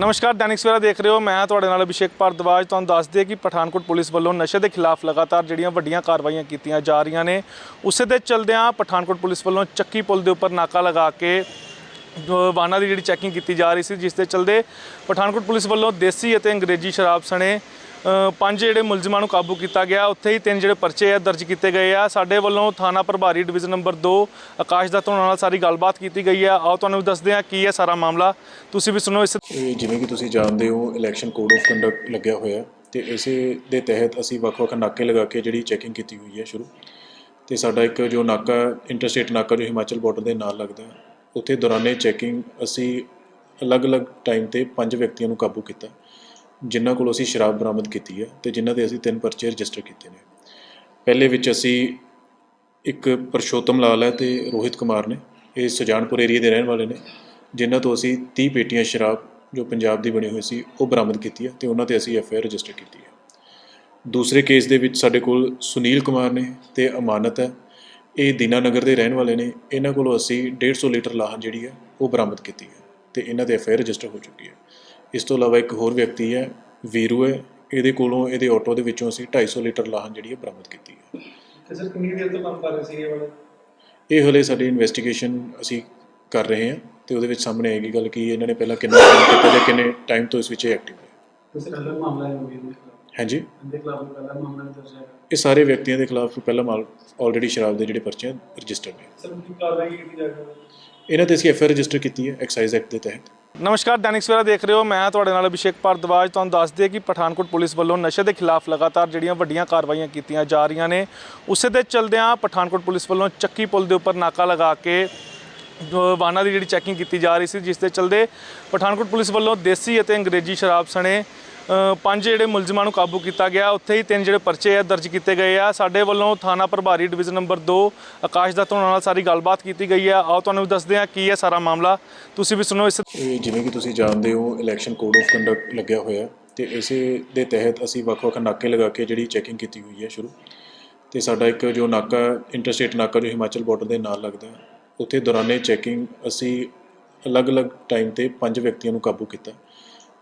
ਨਮਸਕਾਰ, ਦੈਨਿਕ ਸਵੇਰਾ ਦੇਖ ਰਹੇ ਹੋ। ਮੈਂ ਤੁਹਾਡੇ ਨਾਲ ਅਭਿਸ਼ੇਕ ਭਾਰਦਵਾਜ। ਤੁਹਾਨੂੰ ਦੱਸ ਦਈਏ ਕਿ ਪਠਾਨਕੋਟ ਪੁਲਿਸ ਵੱਲੋਂ ਨਸ਼ੇ ਦੇ ਖਿਲਾਫ ਲਗਾਤਾਰ ਜਿਹੜੀਆਂ ਵੱਡੀਆਂ ਕਾਰਵਾਈਆਂ ਕੀਤੀਆਂ ਜਾ ਰਹੀਆਂ ਨੇ, ਉਸੇ ਦੇ ਚਲਦਿਆਂ ਪਠਾਨਕੋਟ ਪੁਲਿਸ ਵੱਲੋਂ ਚੱਕੀ ਪੁਲ ਦੇ ਉੱਪਰ ਨਾਕਾ ਲਗਾ ਕੇ ਵਾਹਨਾਂ ਦੀ ਜਿਹੜੀ ਚੈਕਿੰਗ ਕੀਤੀ ਜਾ ਰਹੀ ਸੀ, ਜਿਸ ਦੇ ਚਲਦੇ ਪਠਾਨਕੋਟ ਪੁਲਿਸ ਵੱਲੋਂ ਦੇਸੀ ਅਤੇ ਅੰਗਰੇਜ਼ੀ ਸ਼ਰਾਬ ਸਣੇ ਪੰਜ ਜਿਹੜੇ ਮੁਲਜ਼ਮਾਂ ਨੂੰ ਕਾਬੂ ਕੀਤਾ ਗਿਆ, ਉੱਥੇ ਹੀ ਤਿੰਨ ਜਿਹੜੇ ਪਰਚੇ ਆ ਦਰਜ ਕੀਤੇ ਗਏ ਆ। ਸਾਡੇ ਵੱਲੋਂ ਥਾਣਾ ਪ੍ਰਭਾਰੀ ਡਿਵੀਜ਼ਨ ਨੰਬਰ 2 ਆਕਾਸ਼ ਦੱਤ ਹੋਣਾ ਨਾਲ ਸਾਰੀ ਗੱਲਬਾਤ ਕੀਤੀ ਗਈ ਆ। ਆਓ ਤੁਹਾਨੂੰ ਵੀ ਦੱਸਦੇ ਆ ਕੀ ਹੈ ਸਾਰਾ ਮਾਮਲਾ। ਤੁਸੀਂ ਵੀ ਸੁਣੋ ਇਸ ਜਿਵੇਂ ਕਿ ਤੁਸੀਂ ਜਾਣਦੇ ਹੋ ਇਲੈਕਸ਼ਨ ਕੋਡ ਆਫ ਕੰਡਕਟ ਲੱਗਿਆ ਹੋਇਆ ਤੇ ਇਸੇ ਦੇ ਤਹਿਤ ਅਸੀਂ ਵੱਖ-ਵੱਖ ਨਾਕੇ ਲਗਾ ਕੇ ਜਿਹੜੀ ਚੈਕਿੰਗ ਕੀਤੀ ਹੋਈ ਹੈ ਸ਼ੁਰੂ। ਤੇ ਸਾਡਾ ਇੱਕ ਜੋ ਨਾਕਾ ਇੰਟਰਸਟੇਟ ਨਾਕਾ ਜੋ ਹਿਮਾਚਲ ਬਾਰਡਰ ਦੇ ਨਾਲ ਲੱਗਦਾ ਉੱਥੇ ਦੌਰਾਨੇ ਚੈਕਿੰਗ ਅਸੀਂ ਅਲੱਗ-ਅਲੱਗ ਟਾਈਮ ਤੇ ਪੰਜ ਵਿਅਕਤੀਆਂ ਨੂੰ ਕਾਬੂ ਕੀਤਾ। ਜਿਨ੍ਹਾਂ ਕੋਲੋਂ ਅਸੀਂ ਸ਼ਰਾਬ ਬਰਾਮਦ ਕੀਤੀ ਹੈ ਤੇ ਜਿਨ੍ਹਾਂ ਦੇ ਅਸੀਂ ਤਿੰਨ ਪਰਚੇ ਰਜਿਸਟਰ ਕੀਤੇ ਨੇ। ਪਹਿਲੇ ਵਿੱਚ ਅਸੀਂ ਇੱਕ ਪਰਸ਼ੋਤਮ ਲਾਲ ਹੈ ਤੇ ਰੋਹਿਤ ਕੁਮਾਰ ਨੇ। ਇਹ ਸੁਜਾਨਪੁਰ ਏਰੀਆ ਦੇ ਰਹਿਣ ਵਾਲੇ ਨੇ, ਜਿਨ੍ਹਾਂ ਤੋਂ ਅਸੀਂ 30 ਪੇਟੀਆਂ ਸ਼ਰਾਬ ਜੋ ਪੰਜਾਬ ਦੀ ਬਣੀ ਹੋਈ ਸੀ, ਉਹ ਬਰਾਮਦ ਕੀਤੀ ਹੈ ਤੇ ਉਹਨਾਂ ਤੇ ਅਸੀਂ ਐਫ ਆਈ ਆਰ ਰਜਿਸਟਰ ਕੀਤੀ ਹੈ। ਦੂਸਰੇ ਕੇਸ ਦੇ ਵਿੱਚ ਸਾਡੇ ਕੋਲ ਸੁਨੀਲ ਕੁਮਾਰ ਨੇ ਤੇ ਅਮਾਨਤ ਹੈ। ਇਹ ਦੀਨਾਨਗਰ ਦੇ ਰਹਿਣ ਵਾਲੇ ਨੇ। ਇਹਨਾਂ ਕੋਲੋਂ ਅਸੀਂ 150 ਲੀਟਰ ਲਾਹਨ ਜਿਹੜੀ ਹੈ, ਉਹ ਬਰਾਮਦ ਕੀਤੀ ਹੈ ਤੇ ਇਹਨਾਂ ਦੇ ਐਫ ਆਈ ਆਰ ਰਜਿਸਟਰ ਹੋ ਚੁੱਕੀ ਹੈ। ਇਸ ਤੋਂ ਇਲਾਵਾ ਇੱਕ ਹੋਰ ਵਿਅਕਤੀ ਹੈ ਵੀਰੂ ਹੈ। ਇਹਦੇ ਕੋਲੋਂ ਇਹਦੇ ਆਟੋ ਦੇ ਵਿੱਚੋਂ ਅਸੀਂ 250 ਲੀਟਰ ਲਾਹਨ ਜਿਹੜੀ ਹੈ ਬਰਾਮਦ ਕੀਤੀ ਹੈ। ਤੇ ਸਰ ਕਿੰਨੀ ਦੇਰ ਤੋਂ ਕੰਮ ਕਰ ਰਹੇ ਸੀ ਇਹ ਵਾਲੇ? ਇਹ ਹਲੇ ਸਾਡੀ ਇਨਵੈਸਟੀਗੇਸ਼ਨ ਅਸੀਂ ਕਰ ਰਹੇ ਹਾਂ ਤੇ ਉਹਦੇ ਵਿੱਚ ਸਾਹਮਣੇ ਆਏਗੀ ਗੱਲ ਕਿ ਇਹਨਾਂ ਨੇ ਪਹਿਲਾਂ ਕਿੰਨਾ ਕੰਮ ਕੀਤਾ ਜਾਂ ਕਿੰਨੇ ਟਾਈਮ ਤੋਂ ਇਸ ਵਿੱਚ ਐਕਟਿਵ ਹੈ ਤੁਸੀਂ ਕੱਲ੍ਹ ਮਾਮਲਾ ਹੈ ਖਿਲਾਫ ਹਾਂਜੀ। ਇਹਦੇ ਖਿਲਾਫ ਕੱਲ੍ਹ ਮਾਮਲਾ ਵੀ ਦਰਜ ਹੈ ਇਹ ਸਾਰੇ ਵਿਅਕਤੀਆਂ ਦੇ ਖਿਲਾਫ ਪਹਿਲਾਂ ਮਾਲ ਆਲਰੇਡੀ ਸ਼ਰਾਬ ਦੇ ਜਿਹੜੇ ਪਰਚੇ ਰਜਿਸਟਰਡ ਨੇ। ਸਰ ਕੀ ਕਾਰਵਾਈ ਕੀਤੀ ਜਾ ਰਹੀ ਹੈ? ਇਹਨਾਂ ਤੇ ਅਸੀਂ ਐਫ ਆਈ ਆਰ ਰਜਿਸਟਰ ਕੀਤੀ ਹੈ ਐਕਸਾਈਜ਼ ਐਕਟ ਦੇ ਤਹਿਤ। ਨਮਸਕਾਰ ਦੈਨਿਕ ਸਵੇਰਾ ਦੇਖ ਰਹੇ ਹੋ। ਮੈਂ ਤੁਹਾਡੇ ਨਾਲ ਅਭਿਸ਼ੇਕ ਭਾਰਦਵਾਜ। ਤੁਹਾਨੂੰ ਦੱਸ ਦਈਏ ਕਿ ਪਠਾਨਕੋਟ ਪੁਲਿਸ ਵੱਲੋਂ ਨਸ਼ੇ ਦੇ ਖਿਲਾਫ ਲਗਾਤਾਰ ਜਿਹੜੀਆਂ ਵੱਡੀਆਂ ਕਾਰਵਾਈਆਂ ਕੀਤੀਆਂ ਜਾ ਰਹੀਆਂ ਨੇ ਉਸੇ ਦੇ ਚਲਦਿਆਂ ਪਠਾਨਕੋਟ ਪੁਲਿਸ ਵੱਲੋਂ ਚੱਕੀ ਪੁਲ ਦੇ ਉੱਪਰ ਨਾਕਾ ਲਗਾ ਕੇ ਵਾਹਨਾਂ ਦੀ ਜਿਹੜੀ ਚੈਕਿੰਗ ਕੀਤੀ ਜਾ ਰਹੀ ਸੀ ਜਿਸ ਦੇ ਚਲਦੇ ਪਠਾਨਕੋਟ ਪੁਲਿਸ ਵੱਲੋਂ ਦੇਸੀ ਅਤੇ ਅੰਗਰੇਜ਼ੀ ਸ਼ਰਾਬ ਸਣੇ ਪੰਜ ਜਿਹੜੇ ਮੁਲਜ਼ਮਾਂ ਨੂੰ ਕਾਬੂ ਕੀਤਾ ਗਿਆ, ਉੱਥੇ ਹੀ ਤਿੰਨ ਜਿਹੜੇ ਪਰਚੇ ਆ ਦਰਜ ਕੀਤੇ ਗਏ ਆ। ਸਾਡੇ ਵੱਲੋਂ ਥਾਣਾ ਪ੍ਰਭਾਰੀ ਡਿਵੀਜ਼ਨ ਨੰਬਰ 2 ਆਕਾਸ਼ ਦੱਤ ਹੋਣਾ ਨਾਲ ਸਾਰੀ ਗੱਲਬਾਤ ਕੀਤੀ ਗਈ ਆ। ਆਓ ਤੁਹਾਨੂੰ ਵੀ ਦੱਸਦੇ ਆ ਕੀ ਹੈ ਸਾਰਾ ਮਾਮਲਾ। ਤੁਸੀਂ ਵੀ ਸੁਣੋ ਇਸ ਜਿਵੇਂ ਕਿ ਤੁਸੀਂ ਜਾਣਦੇ ਹੋ ਇਲੈਕਸ਼ਨ ਕੋਡ ਆਫ ਕੰਡਕਟ ਲੱਗਿਆ ਹੋਇਆ। ਤੇ ਇਸੇ ਦੇ ਤਹਿਤ ਅਸੀਂ ਵੱਖ-ਵੱਖ ਨਾਕੇ ਲਗਾ ਕੇ ਜਿਹੜੀ ਚੈਕਿੰਗ ਕੀਤੀ ਹੋਈ ਹੈ ਸ਼ੁਰੂ। ਤੇ ਸਾਡਾ ਇੱਕ ਜੋ ਨਾਕਾ ਇੰਟਰਸਟੇਟ ਨਾਕਾ ਜੋ ਹਿਮਾਚਲ ਬਾਰਡਰ ਦੇ ਨਾਲ ਲੱਗਦਾ ਉੱਥੇ ਦੌਰਾਨੇ ਚੈਕਿੰਗ ਅਸੀਂ ਅਲੱਗ-ਅਲੱਗ ਟਾਈਮ ਤੇ ਪੰਜ ਵਿਅਕਤੀਆਂ ਨੂੰ ਕਾਬੂ ਕੀਤਾ।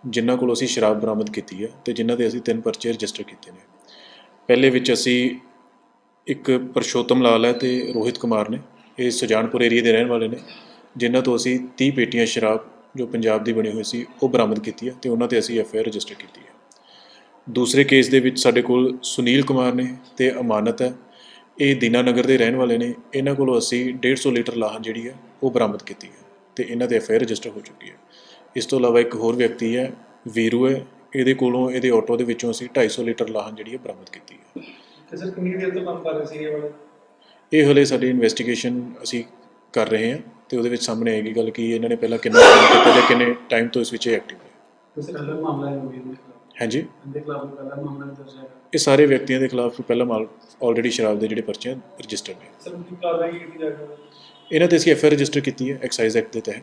ਜਿਨ੍ਹਾਂ ਕੋਲੋਂ ਅਸੀਂ ਸ਼ਰਾਬ ਬਰਾਮਦ ਕੀਤੀ ਹੈ ਤੇ ਜਿਨ੍ਹਾਂ ਦੇ ਅਸੀਂ ਤਿੰਨ ਪਰਚੇ ਰਜਿਸਟਰ ਕੀਤੇ ਨੇ। ਪਹਿਲੇ ਵਿੱਚ ਅਸੀਂ ਇੱਕ ਪਰਸ਼ੋਤਮ ਲਾਲ ਹੈ ਤੇ ਰੋਹਿਤ ਕੁਮਾਰ ਨੇ। ਇਹ ਸੁਜਾਨਪੁਰ ਏਰੀਆ ਦੇ ਰਹਿਣ ਵਾਲੇ ਨੇ, ਜਿਨ੍ਹਾਂ ਤੋਂ ਅਸੀਂ 30 ਪੇਟੀਆਂ ਸ਼ਰਾਬ ਜੋ ਪੰਜਾਬ ਦੀ ਬਣੀ ਹੋਈ ਸੀ, ਉਹ ਬਰਾਮਦ ਕੀਤੀ ਹੈ ਤੇ ਉਹਨਾਂ ਤੇ ਅਸੀਂ ਐਫ ਆਈ ਆਰ ਰਜਿਸਟਰ ਕੀਤੀ ਹੈ। ਦੂਸਰੇ ਕੇਸ ਦੇ ਵਿੱਚ ਸਾਡੇ ਕੋਲ ਸੁਨੀਲ ਕੁਮਾਰ ਨੇ ਤੇ ਅਮਾਨਤ ਹੈ। ਇਹ ਦੀਨਾਨਗਰ ਦੇ ਰਹਿਣ ਵਾਲੇ ਨੇ। ਇਹਨਾਂ ਕੋਲੋਂ ਅਸੀਂ 150 ਲੀਟਰ ਲਾਹਨ ਜਿਹੜੀ ਹੈ, ਉਹ ਬਰਾਮਦ ਕੀਤੀ ਹੈ ਤੇ ਇਹਨਾਂ ਦੇ ਐਫ ਆਈ ਆਰ ਰਜਿਸਟਰ ਹੋ ਚੁੱਕੀ ਹੈ। ਇਸ ਤੋਂ ਇਲਾਵਾ ਇੱਕ ਹੋਰ ਵਿਅਕਤੀ ਹੈ ਵੀਰੂ ਹੈ। ਇਹਦੇ ਕੋਲੋਂ ਇਹਦੇ ਆਟੋ ਦੇ ਵਿੱਚੋਂ ਅਸੀਂ 250 ਲੀਟਰ ਲਾਹਨ ਜਿਹੜੀ ਹੈ ਬਰਾਮਦ ਕੀਤੀ ਹੈ। ਤੇ ਸਰ ਕਿੰਨੀ ਦੇਰ ਤੋਂ ਕੰਮ ਕਰ ਰਹੇ ਸੀ ਇਹ ਵਾਲੇ? ਇਹ ਹਲੇ ਸਾਡੀ ਇਨਵੈਸਟੀਗੇਸ਼ਨ ਅਸੀਂ ਕਰ ਰਹੇ ਹਾਂ ਤੇ ਉਹਦੇ ਵਿੱਚ ਸਾਹਮਣੇ ਆਏਗੀ ਗੱਲ ਕਿ ਇਹਨਾਂ ਨੇ ਪਹਿਲਾਂ ਕਿੰਨਾ ਕੰਮ ਕੀਤਾ ਜਾਂ ਕਿੰਨੇ ਟਾਈਮ ਤੋਂ ਇਸ ਵਿੱਚ ਐਕਟਿਵ ਹੈ। ਤੁਸੀਂ ਕੱਲ੍ਹ ਮਾਮਲਾ ਹੈ ਖਿਲਾਫ। ਹਾਂਜੀ। ਇਹਦੇ ਖਿਲਾਫ ਕੱਲ੍ਹ ਮਾਮਲਾ ਦਰਜ ਹੈ ਇਹ ਸਾਰੇ ਵਿਅਕਤੀਆਂ ਦੇ ਖਿਲਾਫ ਪਹਿਲਾਂ ਮਾਲ ਆਲਰੇਡੀ ਸ਼ਰਾਬ ਦੇ ਜਿਹੜੇ ਪਰਚੇ ਰਜਿਸਟਰਡ ਨੇ। ਸਰ ਕੀ ਕਾਰਵਾਈ ਕੀਤੀ ਜਾ ਰਹੀ ਹੈ ਇਹਨਾਂ ਤੇ ਅਸੀਂ ਐਫ ਆਈ ਆਰ ਰਜਿਸਟਰ ਕੀਤੀ ਹੈ ਐਕਸਾਈਜ਼ ਐਕਟ ਦੇ ਤਹਿਤ।